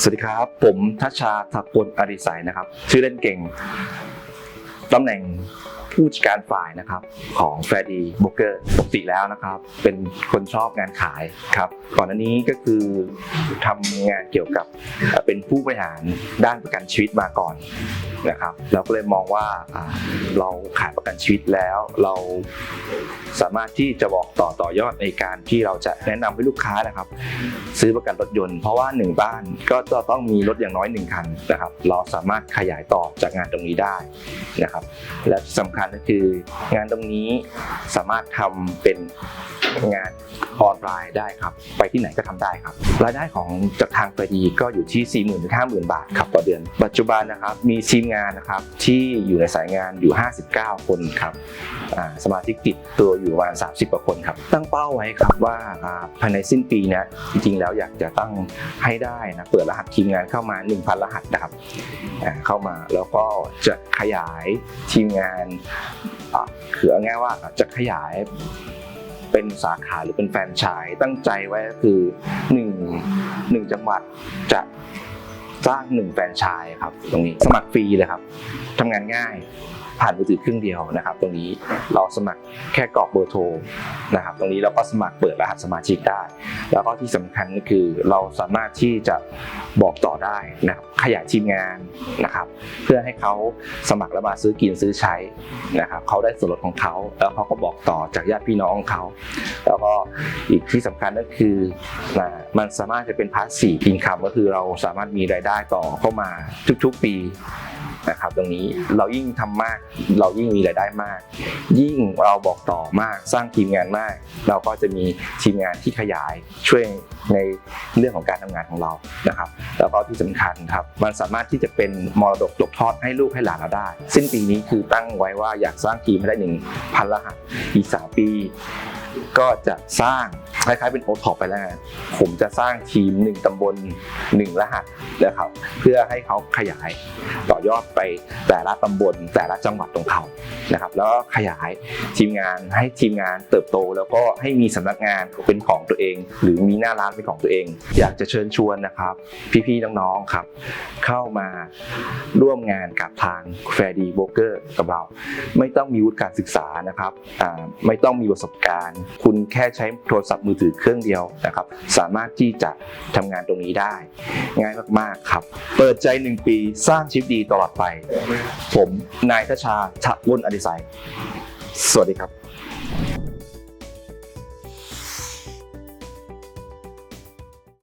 สวัสดีครับ ผมทัชชาทักพลอริสัยนะครับ ชื่อเล่นเก่งตำแหน่งผู้จัดการฝ่ายนะครับของแฟดีบ็อกเกอร์ปกติแล้วนะครับ เป็นคนชอบงานขายครับก่อนหน้านี้ก็คือทำงานเกี่ยวกับเป็นผู้บริหารด้านประกันชีวิตมาก่อน นะครับเราก็เลยมองว่าเราขายประกันชีวิตแล้ว เราสามารถที่จะบอกต่อต่อยอดในการที่เราจะแนะนำให้ลูกค้านะครับ ซื้อประกันรถยนต์ เพราะว่าหนึ่งบ้านก็จะต้องมีรถอย่างน้อยหนึ่งคันนะครับ เราสามารถขยายต่อจากงานตรงนี้ได้นะครับ และที่สำคัญก็คืองานตรงนี้สามารถทำเป็น งานออนไลน์ได้ครับ ไปที่ไหนก็ทำได้ครับ รายได้ของจากทางไปดีก็อยู่ที่ 4 0 0 0 0ถึง50,000 บาทครับต่อเดือน ปัจจุบันนะครับมีทีมงานนะครับที่อยู่ในสายงานอยู่ 59 คนครับสมาชิกติดตัวอยู่ประมาณ 30กว่าคนครับ ตั้งเป้าไว้ครับว่าภายในสิ้นปีนะจริงๆแล้วอยากจะตั้งให้ได้นะเปิดรหัสทีมงานเข้ามา 1,000 รหัสนะครับเข้ามาแล้วก็จะขยายทีมงานคือเอาง่ายว่าจะขยาย เป็นสาขาหรือเป็นแฟรนไชส์ตั้งใจไว้ก็คือหนึ่งหนึ่งจังหวัดจะสร้างหนึ่งแฟรนไชส์ครับ ตรงนี้สมัครฟรีเลยครับทำงานง่ายผ่านมือถือเครื่องเดียวนะครับ ตรงนี้เราสมัครแค่กรอกเบอร์โทรนะครับ ตรงนี้เราก็สมัครเปิดรหัสสมาชิกได้ แล้วก็ที่สำคัญก็คือเราสามารถที่จะบอกต่อได้นะครับขยายทีมงานนะครับเพื่อให้เขาสมัครแล้วมาซื้อกินซื้อใช้นะครับเขาได้ส่วนลดของเขา แล้วเขาก็บอกต่อจากญาติพี่น้องของเขา แล้วก็อีกที่สำคัญก็คือนะมันสามารถจะเป็นพาสซีฟอินคัมก็คือเราสามารถมีรายได้ต่อเข้ามาทุกๆปี นะครับตรงนี้เรายิ่งทำมาก เรายิ่งมีรายได้มาก ยิ่งเราบอกต่อมากสร้างทีมงานมาก เราก็จะมีทีมงานที่ขยายช่วยในเรื่องของการทำงานของเรานะครับ แล้วก็ที่สำคัญครับ มันสามารถที่จะเป็นมรดกตกทอดให้ลูกให้หลานเราได้ สิ้นปีนี้คือตั้งไว้ว่าอยากสร้างทีมให้ได้หนึ่งพันรหัสอีกสามปี ก็จะสร้าง คล้ายๆเป็นโอท็อปไปแล้วกันผมจะสร้างทีมหนึ่งตำบลหนึ่งรหัสนะครับเพื่อให้เขาขยาย ต่อยอดไปแต่ละตำบลแต่ละจังหวัดของเขานะครับ แล้วก็ขยายทีมงานให้ทีมงานเติบโต แล้วก็ให้มีสำนักงานเป็นของตัวเอง หรือมีหน้าร้านเป็นของตัวเอง อยากจะเชิญชวนนะครับ พี่ๆน้องๆครับ เข้ามาร่วมงานกับทางแฟดีโบเกอร์กับเรา ไม่ต้องมีวุฒิการศึกษานะครับไม่ต้องมีประสบการณ์ คุณแค่ใช้โทรศัพท์มือถือเครื่องเดียวนะครับ สามารถที่จะทำงานตรงนี้ได้ ง่ายมากๆครับ เปิดใจ 1 ปีสร้างชีวิตดีตลอดไป ผมนายทชาชะวนอดิสัยสวัสดีครับ